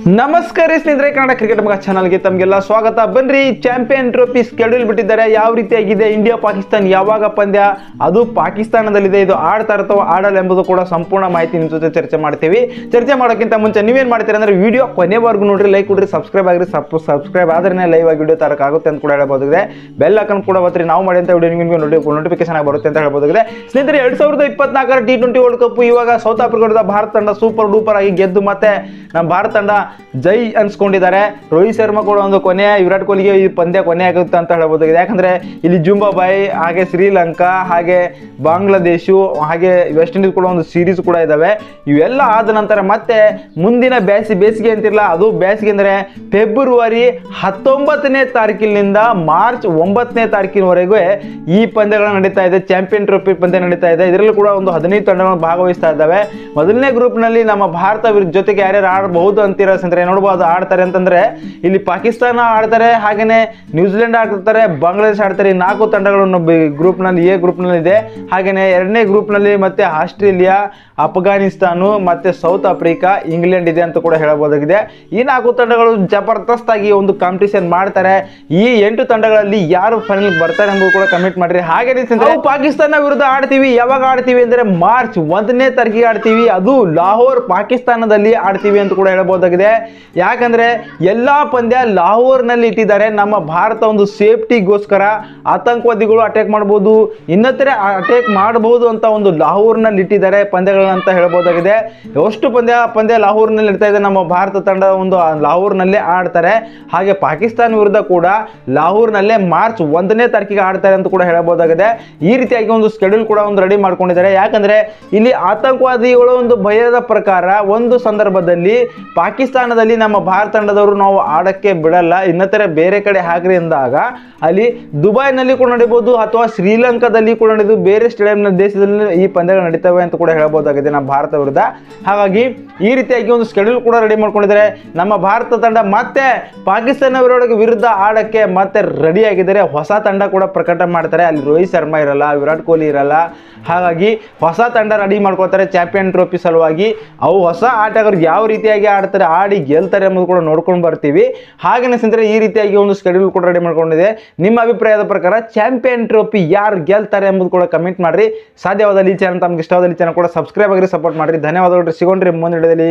ನಮಸ್ಕಾರ ಸ್ನೇಹಿತರೆ, ಕನ್ನಡ ಕ್ರಿಕೆಟ್ ಮಗ ಚಾನಲ್ಗೆ ತಮಗೆಲ್ಲ ಸ್ವಾಗತ. ಬನ್ರಿ ಚಾಂಪಿಯನ್ ಟ್ರೋಫಿ ಸ್ಕೆಡ್ಯೂಲ್ ಬಿಟ್ಟಿದ್ದಾರೆ. ಯಾವ ರೀತಿಯಾಗಿದೆ ಇಂಡಿಯಾ ಪಾಕಿಸ್ತಾನ್ ಯಾವಾಗ ಪಂದ್ಯ? ಅದು ಪಾಕಿಸ್ತಾನದಲ್ಲಿದೆ. ಇದು ಆಡ್ತಾ ಅಥವಾ ಆಡಲ್ಲ ಎಂಬುದು ಕೂಡ ಸಂಪೂರ್ಣ ಮಾಹಿತಿ ನಿಮ್ಮ ಜೊತೆ ಚರ್ಚೆ ಮಾಡ್ತೀವಿ. ಚರ್ಚೆ ಮಾಡೋಕ್ಕಿಂತ ಮುಂಚೆ ನೀವೇನು ಮಾಡ್ತೀರಾ ಅಂದ್ರೆ ವಿಡಿಯೋ ಕೊನೆವರೆಗೂ ನೋಡ್ರಿ ಲೈಕ್ ಕೊಡ್ರಿ ಸಬ್ಸ್ಕ್ರೈಬ್ ಆಗಿರಿ. ಸಬ್ಸ್ಕ್ರೈಬ್ ಆದ್ರೆ ಲೈವ್ ಆಗಿ ವಿಡಿಯೋ ತರಕಾಗುತ್ತೆ ಅಂತ ಕೂಡ ಹೇಳ್ಬೋದಾಗಿದೆ. ಬೆಲ್ ಹಾಕೊಂಡು ಕೂಡ ಬರ್ತೀರಿ ನಾವು ಮಾಡಿದಂತ ವಿಡಿಯೋ ನಿಮಗೆ ನೋಡಿ ನೋಟಿಫಿಕೇಶನ್ ಆಗಿ ಬರುತ್ತೆ ಅಂತ ಹೇಳ್ಬೋದಾಗಿದೆ. ಸ್ನೇಹಿತರೆ, ಎರಡ್ ಸಾವಿರದ ಇಪ್ಪತ್ನಾಲ್ಕರ ಟಿ ಟ್ವೆಂಟಿ ವರ್ಲ್ಡ್ ಕಪ್ ಇವಾಗ ಸೌತ್ ಆಫ್ರಿಕಾದ ಭಾರತ ತಂಡ ಸೂಪರ್ ಡೂಪರ್ ಆಗಿ ಗೆದ್ದು ಮತ್ತೆ ನಮ್ಮ ಭಾರತ ತಂಡ ಜೈ ಅನ್ಸ್ಕೊಂಡಿದ್ದಾರೆ. ರೋಹಿತ್ ಶರ್ಮಾ ಕೂಡ ಒಂದು ಕೊನೆ, ವಿರಾಟ್ ಕೊಹ್ಲಿಗೆ ಈ ಪಂದ್ಯ ಕೊನೆ ಆಗುತ್ತೆ ಅಂತ ಹೇಳ್ಬೋದಾಗಿದೆ. ಯಾಕಂದ್ರೆ ಇಲ್ಲಿ ಜುಂಬಾಬಾಯಿ, ಹಾಗೆ ಶ್ರೀಲಂಕಾ, ಹಾಗೆ ಬಾಂಗ್ಲಾದೇಶ, ಹಾಗೆ ವೆಸ್ಟ್ ಇಂಡೀಸ್ ಕೂಡ ಒಂದು ಸೀರೀಸ್ ಕೂಡ ಇದಾವೆ. ಇವೆಲ್ಲ ಆದ ನಂತರ ಮತ್ತೆ ಮುಂದಿನ ಬ್ಯಾಸಿ ಬೇಸಿಗೆ ಅಂತಿರಲ್ಲ, ಅದು ಬ್ಯಾಸಿಗೆ ಅಂದರೆ ಫೆಬ್ರವರಿ ಹತ್ತೊಂಬತ್ತನೇ ತಾರೀಕಿನಿಂದ ಮಾರ್ಚ್ ಒಂಬತ್ತನೇ ತಾರೀಕಿನವರೆಗೂ ಈ ಪಂದ್ಯಗಳು ನಡೀತಾ ಇದೆ. ಚಾಂಪಿಯನ್ ಟ್ರೋಫಿ ಪಂದ್ಯ ನಡೀತಾ ಇದೆ. ಇದರಲ್ಲೂ ಕೂಡ ಒಂದು ಹದಿನೈದು ತಂಡಗಳು ಭಾಗವಹಿಸ್ತಾ ಇದ್ದಾವೆ. ಮೊದಲನೇ ಗ್ರೂಪ್ನಲ್ಲಿ ನಮ್ಮ ಭಾರತ ಜೊತೆಗೆ ಯಾರ್ಯಾರು ಆಡಬಹುದು ಅಂತೀರ ಸಂದ್ರೆ ನೋಡ್ಬೋದು ಆಡ್ತಾರೆ ಅಂತಂದ್ರೆ ಇಲ್ಲಿ ಪಾಕಿಸ್ತಾನ ಆಡ್ತಾರೆ, ಹಾಗೇನೆ ನ್ಯೂಜಿಲೆಂಡ್ ಆಡ್ತಾರೆ ಬಾಂಗ್ಲಾದೇಶ್ ಆಡ್ತಾರೆ ನಾಲ್ಕು ತಂಡಗಳನ್ನು ಗ್ರೂಪ್ನಲ್ಲಿ ಎ ಗ್ರೂಪ್ನಲ್ಲಿ ಇದೆ. ಹಾಗೇನೆ ಎರಡನೇ ಗ್ರೂಪ್ನಲ್ಲಿ ಮತ್ತೆ ಆಸ್ಟ್ರೇಲಿಯಾ, ಅಫ್ಘಾನಿಸ್ತಾನು ಮತ್ತೆ ಸೌತ್ ಆಫ್ರಿಕಾ ಇಂಗ್ಲೆಂಡ್ ಇದೆ ಅಂತ ಕೂಡ ಹೇಳಬಹುದಾಗಿದೆ. ಈ ನಾಲ್ಕು ತಂಡಗಳು ಜಬರ್ದಸ್ತ್ ಆಗಿ ಒಂದು ಕಾಂಪಿಟೇಷನ್ ಮಾಡ್ತಾರೆ. ಈ ಎಂಟು ತಂಡಗಳಲ್ಲಿ ಯಾರು ಫೈನಲ್ ಬರ್ತಾರೆ ಎಂಬುದು ಕೂಡ ಕಮೆಂಟ್ ಮಾಡ್ರಿ. ಹಾಗೆ ಪಾಕಿಸ್ತಾನ ವಿರುದ್ಧ ಆಡ್ತೀವಿ. ಯಾವಾಗ ಆಡ್ತೀವಿ ಅಂದ್ರೆ ಮಾರ್ಚ್ ಒಂದನೇ ತಾರೀಕಿಗೆ ಆಡ್ತೀವಿ. ಅದು ಲಾಹೋರ್ ಪಾಕಿಸ್ತಾನದಲ್ಲಿ ಆಡ್ತೀವಿ ಅಂತ ಕೂಡ ಹೇಳಬಹುದಾಗಿದೆ. ಯಾಕಂದ್ರೆ ಎಲ್ಲಾ ಪಂದ್ಯ ಲಾಹೋರ್ನಲ್ಲಿ ಇಟ್ಟಿದ್ದಾರೆ. ನಮ್ಮ ಭಾರತ ಒಂದು ಸೇಫ್ಟಿಗೋಸ್ಕರ ಆತಂಕವಾದಿಗಳು ಅಟ್ಯಾಕ್ ಮಾಡ್ಬೋದು, ಇನ್ನಿತರೆ ಅಟ್ಯಾಕ್ ಮಾಡಬಹುದು ಅಂತ ಒಂದು ಲಾಹೋರ್ನಲ್ಲಿ ಇಟ್ಟಿದ್ದಾರೆ ಪಂದ್ಯಗಳನ್ನ ಅಂತ ಹೇಳ್ಬೋದಾಗಿದೆ. ಎಷ್ಟು ಪಂದ್ಯ ಪಂದ್ಯ ಲಾಹೋರ್ನಲ್ಲಿ ಇರ್ತಾ ಇದೆ. ನಮ್ಮ ಭಾರತ ತಂಡ ಒಂದು ಲಾಹೋರ್ನಲ್ಲೇ ಆಡ್ತಾರೆ. ಹಾಗೆ ಪಾಕಿಸ್ತಾನ ವಿರುದ್ಧ ಕೂಡ ಲಾಹೋರ್ನಲ್ಲೇ ಮಾರ್ಚ್ ಒಂದನೇ ತಾರೀಕಿಗೆ ಆಡ್ತಾರೆ ಅಂತ ಕೂಡ ಹೇಳಬಹುದಾಗಿದೆ ಈ ರೀತಿಯಾಗಿ ಒಂದು ಸ್ಕೆಡ್ಯೂಲ್ ಕೂಡ ಒಂದು ರೆಡಿ ಮಾಡ್ಕೊಂಡಿದ್ದಾರೆ. ಯಾಕಂದ್ರೆ ಇಲ್ಲಿ ಆತಂಕವಾದಿಗಳು ಒಂದು ಭಯದ ಪ್ರಕಾರ ಒಂದು ಸಂದರ್ಭದಲ್ಲಿ ಪಾಕಿಸ್ತಾನದಲ್ಲಿ ನಮ್ಮ ಭಾರತ ತಂಡದವರು ನಾವು ಆಡಕ್ಕೆ ಬಿಡಲ್ಲ. ಇನ್ನತರ ಬೇರೆ ಕಡೆ ಹಾಕ್ರಿ ಅಂದಾಗ, ಅಲ್ಲಿ ದುಬೈನಲ್ಲಿ ಕೂಡ ನಡೀಬಹುದು ಅಥವಾ ಶ್ರೀಲಂಕಾದಲ್ಲಿ ಕೂಡ ನಡೆದು. ಬೇರೆ ಸ್ಟೇಡಿಯಂನ ದೇಶದಲ್ಲಿ ಈ ಪಂದ್ಯಗಳು ನಡೀತವೆ ಅಂತ ಕೂಡ ಹೇಳ್ಬೋದಾಗಿದೆ ನಮ್ಮ ಭಾರತ ವಿರುದ್ಧ. ಹಾಗಾಗಿ ಈ ರೀತಿಯಾಗಿ ಒಂದು ಸ್ಕೆಡ್ಯೂಲ್ ಕೂಡ ರೆಡಿ ಮಾಡ್ಕೊಂಡಿದ್ದಾರೆ. ನಮ್ಮ ಭಾರತ ತಂಡ ಮತ್ತೆ ಪಾಕಿಸ್ತಾನ ವಿರುದ್ಧ ಆಡಕ್ಕೆ ಮತ್ತೆ ರೆಡಿ ಆಗಿದ್ದಾರೆ. ಹೊಸ ತಂಡ ಕೂಡ ಪ್ರಕಟ ಮಾಡ್ತಾರೆ. ಅಲ್ಲಿ ರೋಹಿತ್ ಶರ್ಮಾ ಇರಲ್ಲ, ವಿರಾಟ್ ಕೊಹ್ಲಿ ಇರಲ್ಲ ಹಾಗಾಗಿ ಹೊಸ ತಂಡ ರೆಡಿ ಮಾಡ್ಕೊಳ್ತಾರೆ ಚಾಂಪಿಯನ್ ಟ್ರೋಫಿ ಸಲುವಾಗಿ. ಅವು ಹೊಸ ಆಟಗಾರರು ಯಾವ ರೀತಿಯಾಗಿ ಆಡ್ತಾರೆ, ಆಡಿ ಗೆಲ್ತಾರೆ ಎಂಬುದು ಕೂಡ ನೋಡ್ಕೊಂಡು ಬರ್ತೀವಿ. ಹಾಗೇನೆ ಸ್ನೇಹಿತರೆ, ಈ ರೀತಿಯಾಗಿ ಒಂದು ಸ್ಕೆಡ್ಯೂಲ್ ಕೂಡ ರೆಡಿ ಮಾಡ್ಕೊಂಡಿದೆ. ನಿಮ್ಮ ಅಭಿಪ್ರಾಯದ ಪ್ರಕಾರ ಚಾಂಪಿಯನ್ ಟ್ರೋಫಿ ಯಾರು ಗೆಲ್ತಾರೆ ಎಂಬುದು ಕೂಡ ಕಮೆಂಟ್ ಮಾಡಿರಿ. ಸಾಧ್ಯವಾದಲ್ಲಿ ಈ ಚಾನಲ್ ತಮ್ಗೆ ಇಷ್ಟವಾದಲ್ಲಿ ಚಾನಲ್ ಕೂಡ ಸಬ್ಸ್ಕ್ರೈಬ್ ಆಗಿರಿ ಸಪೋರ್ಟ್ ಮಾಡಿರಿ. ಧನ್ಯವಾದಗಳು ಸಿಗೋಣ್ರಿ ಮುಂದಿನ ವಿಡಿಯೋದಲ್ಲಿ.